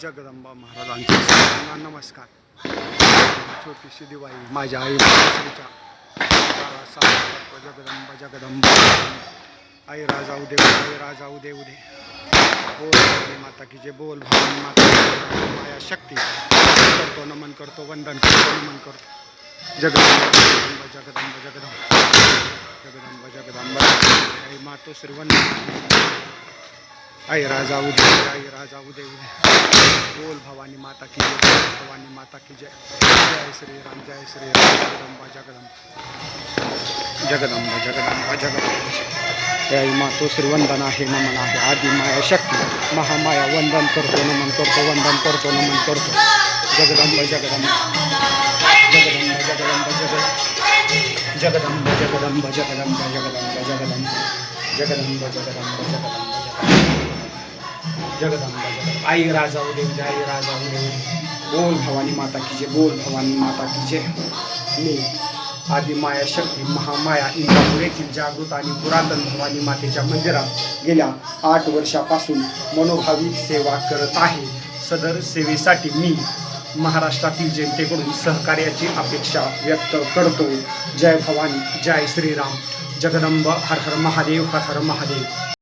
जगदंबा सर्वांना नमस्कार. छोटीशी दिवाळी माझ्या आई काळा जगदंबा जगदंबा आई राजा उदे, आई राजा उदे उदे. बोल माता की जे बोल भवानी माता माया शक्ती. करतो, नमन करतो, वंदन करतो, नमन करतो. जगदंबा जगदंबा जगदंबा जगदंबा. जगदंबा जगदंबा. आई मातो श्रीवंदन आई राजा उदय आई राजा उदय उदय। बोल भवानी माता की जय भवानी माता की जय। जय श्री राम जय श्री राम जगदंबा जगदम्बा जगदम्बा जगदंबा जगदम्बा हे आई मातो श्रीवंदन आहे नमन आहे आदि माया शक्ती महामाया वंदन करतो नमन करतो वंदन करतो नमन करतो। जगदम्बा जगदम्बा जगदम्बा जगदम्बा जगद जगदम्बा जगदम्बा जगदम्बा जगदम्बा जगदम्बा जगदम्बा जगदम्बा जगदम्बा जगदंबा. आई राजा उदे आई राजा उदे बोल भवानी माता की जय बोल भवानी माता की जय. मी आदि माया शक्ती महामाया इंदापूर येथील जागृत आणि पुरातन भवानी मातेच्या मंदिरात गेल्या आठ वर्षापासून मनोभावी सेवा करत आहे. सदर सेवेसाठी मी महाराष्ट्रातील जनतेकडून सहकार्याची अपेक्षा व्यक्त करतो. जय भवानी जय श्रीराम. जगदंब हर हर महादेव हर हर महादेव.